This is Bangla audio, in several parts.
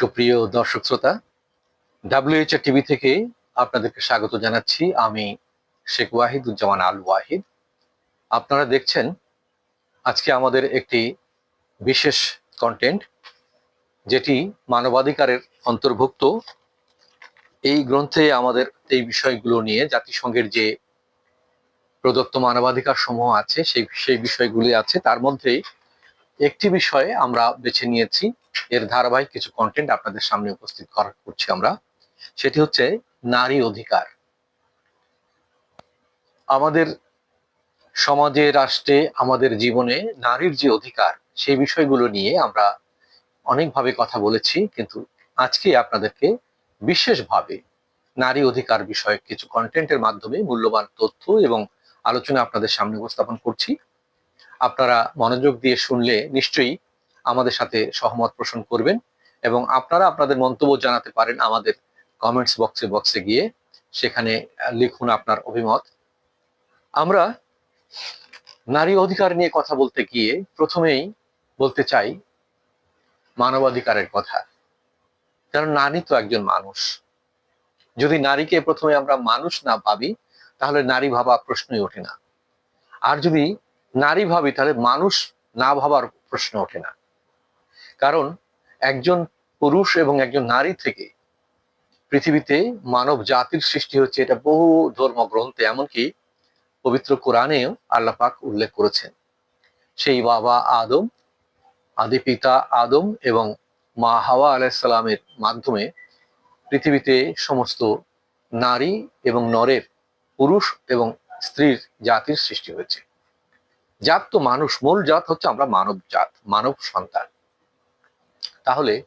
সুপ্রিয় দর্শক শ্রোতা ডাব্লিউএইচ টিভি থেকে আপনাদেরকে স্বাগত জানাচ্ছি। আমি শেখ ওয়াহিদুজ্জামান আল ওয়াহিদ। আপনারা দেখছেন আজকে আমাদের একটি বিশেষ কন্টেন্ট যেটি মানবাধিকারের অন্তর্ভুক্ত। এই গ্রন্থে আমাদের এই বিষয়গুলো নিয়ে, জাতিসংঘের যে প্রদত্ত মানবাধিকার সমূহ আছে, সেই সেই বিষয়গুলি আছে। তার মধ্যে একটি বিষয়ে আমরা বেছে নিয়েছি। এর ধারাবাহিক কিছু কন্টেন্ট আপনাদের সামনে উপস্থিত করা, করছি আমরা। সেটি হচ্ছে নারী অধিকার। আমাদের সমাজে, রাষ্ট্রে, আমাদের জীবনে নারীর যে অধিকার, সেই বিষয়গুলো নিয়ে আমরা অনেকভাবে কথা বলেছি, কিন্তু আজকে আপনাদেরকে বিশেষভাবে নারী অধিকার বিষয়ক কিছু কন্টেন্টের মাধ্যমে মূল্যবান তথ্য এবং আলোচনা আপনাদের সামনে উপস্থাপন করছি। আপনারা মনোযোগ দিয়ে শুনলে নিশ্চয়ই আমাদের সাথে সহমত পোষণ করবেন এবং আপনারা আপনাদের মন্তব্য জানাতে পারেন আমাদের কমেন্টস বক্সে বক্সে গিয়ে। সেখানে লিখুন আপনার অভিমত। আমরা নারী অধিকার নিয়ে কথা বলতে গিয়ে প্রথমেই বলতে চাই মানবাধিকারের কথা। কারণ নারী তো একজন মানুষ। যদি নারীকে প্রথমে আমরা মানুষ না ভাবি, তাহলে নারী ভাবা প্রশ্নই ওঠে না। আর যদি নারী ভাবি, তাহলে মানুষ না ভাবার প্রশ্ন ওঠে না। কারণ একজন পুরুষ এবং একজন নারী থেকে পৃথিবীতে মানব জাতির সৃষ্টি হচ্ছে, এটা বহু ধর্মগ্রন্থে, এমনকি পবিত্র কোরআনেও আল্লাহ পাক উল্লেখ করেছেন। সেই বাবা আদম, আদি পিতা আদম এবং মা হাওয়া আলাইসাল্লামের মাধ্যমে পৃথিবীতে সমস্ত নারী এবং নরের পুরুষ এবং স্ত্রীর জাতির সৃষ্টি হয়েছে। জাত তো মানুষ, মূল জাত হচ্ছে আমরা মানব জাত, মানব সন্তান। তাহলে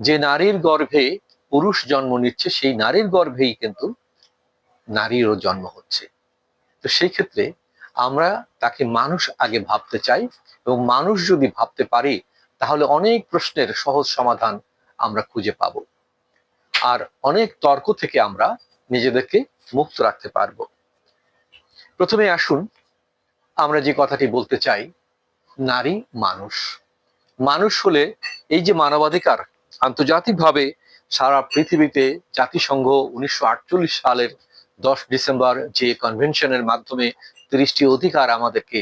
যে নারীর গর্ভে পুরুষ জন্ম নিচ্ছে, সেই নারীর গর্ভেই কিন্তু নারীরও জন্ম হচ্ছে। তো সেই ক্ষেত্রে আমরা তাকে মানুষ আগে ভাবতে চাই এবং মানুষ যদি ভাবতে পারি, তাহলে অনেক প্রশ্নের সহজ সমাধান আমরা খুঁজে পাব। আর অনেক তর্ক থেকে আমরা নিজেদেরকে মুক্ত রাখতে পারব। প্রথমে আসুন আমরা যে কথাটি বলতে চাই, নারী, মানুষ। মানুষ হলে এই যে মানবাধিকার, আন্তর্জাতিকভাবে সারা পৃথিবীতে জাতিসংঘ উনিশশো আটচল্লিশ সালের দশ ডিসেম্বর যে কনভেনশনের মাধ্যমে তিরিশটি অধিকার আমাদেরকে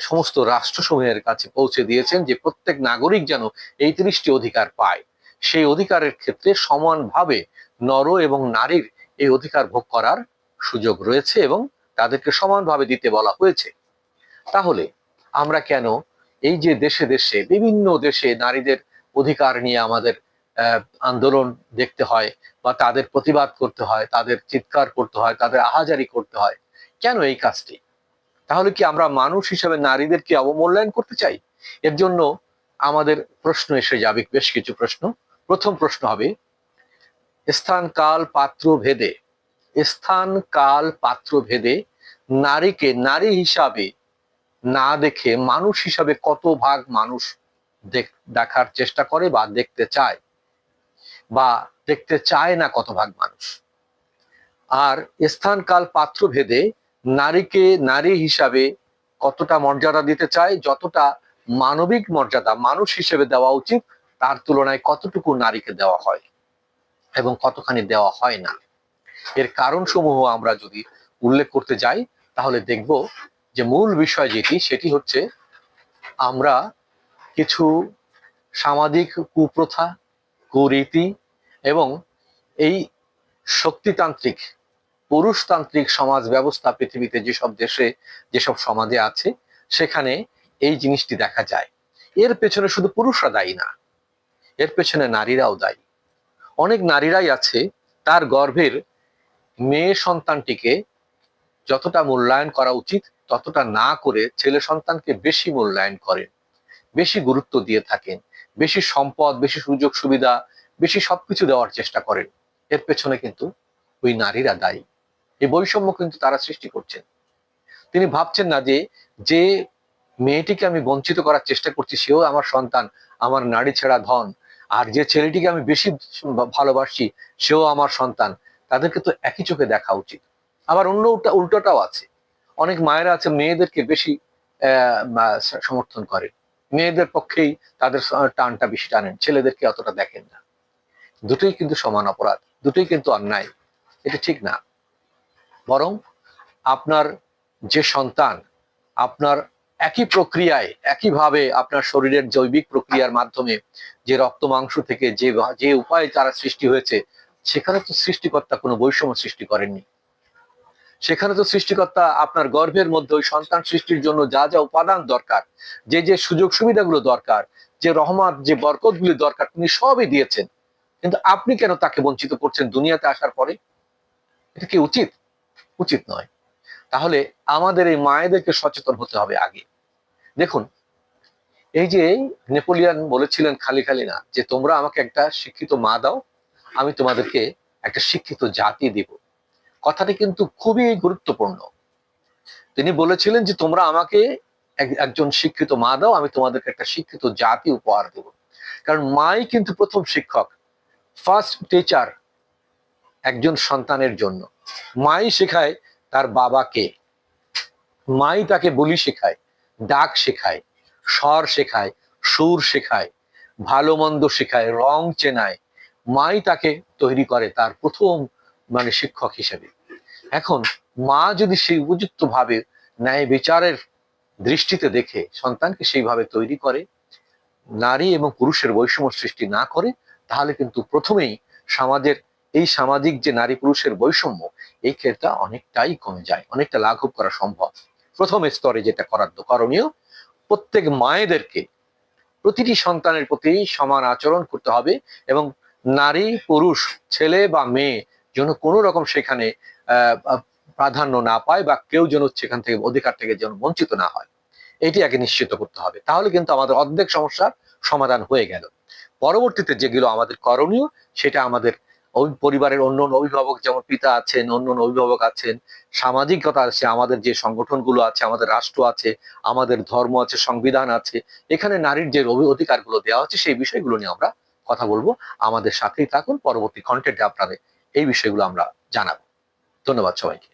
সমস্ত রাষ্ট্রসমূহের কাছে পৌঁছে দিয়েছেন যে প্রত্যেক নাগরিক যেন এই তিরিশটি অধিকার পায়। সেই অধিকারের ক্ষেত্রে সমানভাবে নর এবং নারীর এই অধিকার ভোগ করার সুযোগ রয়েছে এবং তাদেরকে সমানভাবে দিতে বলা হয়েছে। তাহলে আমরা কেন এই যে দেশে দেশে, বিভিন্ন দেশে নারীদের অধিকার নিয়ে আমাদের আন্দোলন দেখতে হয় বা তাদের প্রতিবাদ করতে হয়, তাদের চিৎকার করতে হয়, তাদের আহাজারি করতে হয়, কেন এই কাজটি? তাহলে কি আমরা মানুষ হিসেবে নারীদেরকে অবমূল্যায়ন করতে চাই? এর জন্য আমাদের প্রশ্ন এসে যাবে, বেশ কিছু প্রশ্ন। প্রথম প্রশ্ন হবে, স্থান, কাল, পাত্র, ভেদে। স্থান, কাল, পাত্র, ভেদে নারীকে নারী হিসাবে না দেখে মানুষ হিসাবে কত ভাগ মানুষ দেখার চেষ্টা করে বা দেখতে চায়। বা দেখতে চায় না কত ভাগ মানুষ। আর স্থান কাল পাত্র ভেদে নারীকে নারী হিসাবে কতটা মর্যাদা দিতে চায়, যতটা মানবিক মর্যাদা মানুষ হিসেবে দেওয়া উচিত, তার তুলনায় কতটুকু নারীকে দেওয়া হয় এবং কতখানি দেওয়া হয় না। এর কারণ সমূহ আমরা যদি উল্লেখ করতে যাই, তাহলে দেখব যে মূল বিষয় যেটি, সেটি হচ্ছে আমরা কিছু সামাজিক কুপ্রথা, কুরীতি এবং এই শক্তিতান্ত্রিক, পুরুষতান্ত্রিক সমাজ ব্যবস্থা পৃথিবীতে যেসব দেশে, যেসব সমাজে আছে, সেখানে এই জিনিসটি দেখা যায়। এর পেছনে শুধু পুরুষরা দায়ী না, এর পেছনে নারীরাও দায়ী। অনেক নারীরাই আছে, তার গর্ভের মেয়ে সন্তানটিকে যতটা মূল্যায়ন করা উচিত, ততটা না করে ছেলে সন্তানকে বেশি মূল্যায়ন করেন। বেশি গুরুত্ব দিয়ে থাকেন। বেশি সম্পদ, বেশি সুযোগ সুবিধা, বেশি সবকিছু দেওয়ার চেষ্টা করেন। এর পেছনে কিন্তু ওই নারীরা দায়ী। এই বৈষম্য কিন্তু তারা সৃষ্টি করছেন। তিনি ভাবছেন না যে যে মেয়েটিকে আমি বঞ্চিত করার চেষ্টা করছি, সেও আমার সন্তান, আমার নারী ছেঁড়া ধন। আর যে ছেলেটিকে আমি বেশি ভালোবাসি, সেও আমার সন্তান। তাদেরকে তো একই চোখে দেখা উচিত। আবার অন্য উল্টা, উল্টোটাও আছে। অনেক মায়েরা আছে, মেয়েদেরকে বেশি সমর্থন করে। মেয়েদের পক্ষেই তাদের টানটা বেশি টানেন, ছেলেদেরকে অতটা দেখেন না। দুটোই কিন্তু সমান অপরাধ, দুটোই কিন্তু অন্যায়। এটা ঠিক না। বরং আপনার যে সন্তান, আপনার একই প্রক্রিয়ায়, একইভাবে আপনার শরীরের জৈবিক প্রক্রিয়ার মাধ্যমে যে রক্ত মাংস থেকে যে যে উপায়ে তারা সৃষ্টি হয়েছে, সেখানে তো সৃষ্টিকর্তা কোনো বৈষম্য সৃষ্টি করেননি। সেখানে তো সৃষ্টিকর্তা আপনার গর্ভের মধ্যে ওই সন্তান সৃষ্টির জন্য যা যা উপাদান দরকার, যে যে সুযোগ সুবিধাগুলো দরকার, যে রহমান যে বরকতগুলি দরকার, তিনি সবই দিয়েছেন। কিন্তু আপনি কেন তাকে বঞ্চিত করছেন দুনিয়াতে আসার পরে? এটা কি উচিত? উচিত নয়। তাহলে আমাদের এই মায়েদেরকে সচেতন হতে হবে আগে। দেখুন, এই যে নেপোলিয়ান বলেছিলেন খালি খালি না, যে তোমরা আমাকে একটা শিক্ষিত মা দাও, আমি তোমাদেরকে একটা শিক্ষিত জাতি দিব। কথাটি কিন্তু খুবই গুরুত্বপূর্ণ। তিনি বলেছিলেন যে, তোমরা আমাকে একজন শিক্ষিত মা দাও, আমি তোমাদেরকে একটা শিক্ষিত জাতি উপহার দেব। কারণ মাই কিন্তু প্রথম শিক্ষক ফার্স্ট টিচার একজন সন্তানের জন্য। মাই শেখায় তার বাবাকে। মাই তাকে বলি শেখায়, ডাক শেখায়, স্বর শেখায়, সুর শেখায়, ভালো মন্দ শেখায়, রং চেনায়। মাই তাকে তৈরি করে তার প্রথম মানে শিক্ষক হিসেবে। এখন মা যদি সেই উপযুক্ত ভাবে ন্যায় বিচারের দৃষ্টিতে দেখে, সন্তানকে সেইভাবে তৈরি করে, নারী এবং পুরুষের বৈষম্য সৃষ্টি না করে, তাহলে কিন্তু প্রথমেই সমাজের এই সামাজিক যে নারী পুরুষের বৈষম্য, এই ক্ষেত্রে অনেকটাই কমে যায়, অনেকটা লাঘব করা সম্ভব। প্রথম স্তরে যেটা করার করণীয়, প্রত্যেক মায়েদেরকে প্রতিটি সন্তানের প্রতি সমান আচরণ করতে হবে এবং নারী, পুরুষ, ছেলে বা মেয়ে যেন কোনো রকম সেখানে প্রাধান্য না পায় বা কেউ যেন সেখান থেকে অধিকার থেকে যেন বঞ্চিত না হয়। এটি আগে নিশ্চিত করতে হবে। তাহলে কিন্তু আমাদের অর্ধেক সমস্যার সমাধান হয়ে গেল। পরবর্তীতে যেগুলো আমাদের করণীয়, সেটা আমাদের পরিবারের অন্য অভিভাবক যেমন পিতা আছেন, অন্য অভিভাবক আছেন, সামাজিকতা আছে, আমাদের যে সংগঠনগুলো আছে, আমাদের রাষ্ট্র আছে, আমাদের ধর্ম আছে, সংবিধান আছে, এখানে নারীর যে অধিকারগুলো দেওয়া হচ্ছে, সেই বিষয়গুলো নিয়ে আমরা কথা বলব। আমাদের সাথেই থাকুন। পরবর্তী কন্টেন্টে আপনাদের এই বিষয়গুলো আমরা জানাব। ধন্যবাদ সবাইকে।